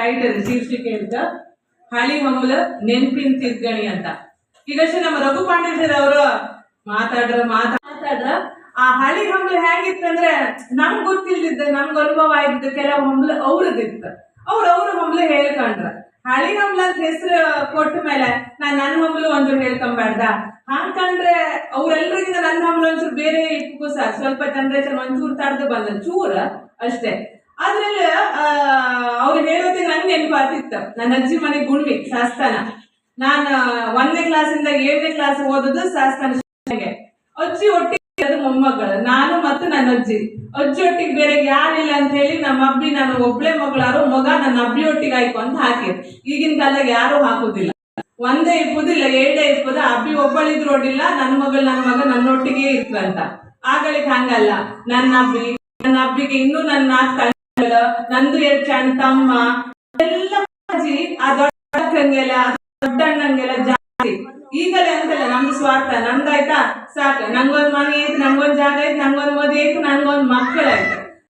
Title ಶೀರ್ಷಿಕೆ ಅಂತ. ಹಳಿ ಹಂಬಲ ನೆನ್ಪಿನ ತಿರ್ಗಣಿ ಅಂತ. ಈಗಷ್ಟೇ ನಮ್ಮ ರಘು ಪಾಂಡೇಶ್ವರ ಅವರು ಮಾತಾಡ್ರ, ಮಾತಾ ಮಾತಾಡ್ರ. ಆ ಹಳಿ ಹಂಬಲ ಹೇಗಿತ್ತಂದ್ರೆ ನಮ್ಗ್ ಗೊತ್ತಿಲ್ದಿದ್ದ, ನಮ್ಗ್ ಅನುಭವ ಆಗಿದ್ದ ಕೆಲವು ಹಂಬಲ ಅವ್ರದಿತ್ತ ಅವ್ರ ಅವ್ರ ಹಂಬಲ ಹೇಳ್ಕೊಂಡ್ರ. ಹಳಿ ಹಂಬಲ ಅಂತ ಹೆಸರು ಕೊಟ್ಟ ಮೇಲೆ ನಾನ್ ನನ್ನ ಹಂಬಲು ಒಂಚೂರು ಹೇಳ್ಕೊಂಬಾರ್ದ? ಹಂಗಂದ್ರೆ ಅವ್ರೆಲ್ರಿಗಿಂತ ನನ್ನ ಹಂಬಲ ಒಂಚೂರು ಬೇರೆ ಇಟ್ಕೋ ಸರ್ ಸ್ವಲ್ಪ ಜನರೇಷನ್ ಒಂಚೂರು ತಡೆದು ಬಂದ ಚೂರ ಅಷ್ಟೇ. ಅದ್ರಲ್ಲಿ ನೆನಪಾತಿತ್ತು ನನ್ನ ಅಜ್ಜಿ ಮನೆ ಗುಂಡಿ ಶಾಸ್ತಾನ. ನಾನು ಒಂದನೇ ಕ್ಲಾಸಿಂದ ಏಳನೇ ಕ್ಲಾಸ್ ಓದೋದು ಶಾಸ್ತಾನ. ಅಜ್ಜಿ ಒಟ್ಟಿಗೆ ಮೊಮ್ಮಗಳು, ನಾನು ಮತ್ತು ನನ್ನ ಅಜ್ಜಿ. ಅಜ್ಜಿ ಒಟ್ಟಿಗೆ ಬೇರೆ ಯಾರಿಲ್ಲ ಅಂತ ಹೇಳಿ ನಮ್ಮ ಅಬ್ಬಿ, ನಾನು ಒಬ್ಳೆ ಮಗಳಾರು ಮಗ ನನ್ನ ಅಬ್ಬಿ ಒಟ್ಟಿಗೆ ಆಯ್ತು ಅಂತ ಹಾಕಿ ಈಗಿನ ಕಾಲದಾಗ ಯಾರು ಹಾಕೋದಿಲ್ಲ. ಒಂದೇ ಇರ್ಬೋದಿಲ್ಲ ಎರಡೇ ಇಪ್ಪದ. ಅಬ್ಬಿ ಒಬ್ಬಳಿದ್ರು ಓಡಿಲ್ಲ ನನ್ನ ಮಗಳು ನನ್ನ ಮಗ ನನ್ನೊಟ್ಟಿಗೆ ಅಂತ. ಆಗಳಿಗೆ ಹಂಗಲ್ಲ. ನನ್ನ ಅಬ್ಬಿ, ನನ್ನ ಅಬ್ಬಿಗೆ ಇನ್ನೂ ನನ್ನ ನಾಲ್ಕು ನಂದು ಎರಡು ಚಂದ ತಮ್ಮ. ಎಲ್ಲ ಆ ದೊಡ್ಡ ದೊಡ್ಡ ಅಣ್ಣಂಗೆಲ್ಲ ಜಾಸ್ತಿ. ಈಗಲೇ ಅಂತಲ್ಲ, ನಮ್ದು ಸ್ವಾರ್ಥ ನಮ್ದಾಯ್ತಾ ಸಾಕು. ನಂಗೊಂದ್ ಮನೆ ಐತೆ, ನಂಗೊಂದ್ ಜಾಗ ಐತೆ, ನಂಗೊಂದ್ ಮದುವೆ ಐತೆ, ನಂಗೊಂದ್ ಮಕ್ಕಳಾಯ್ತು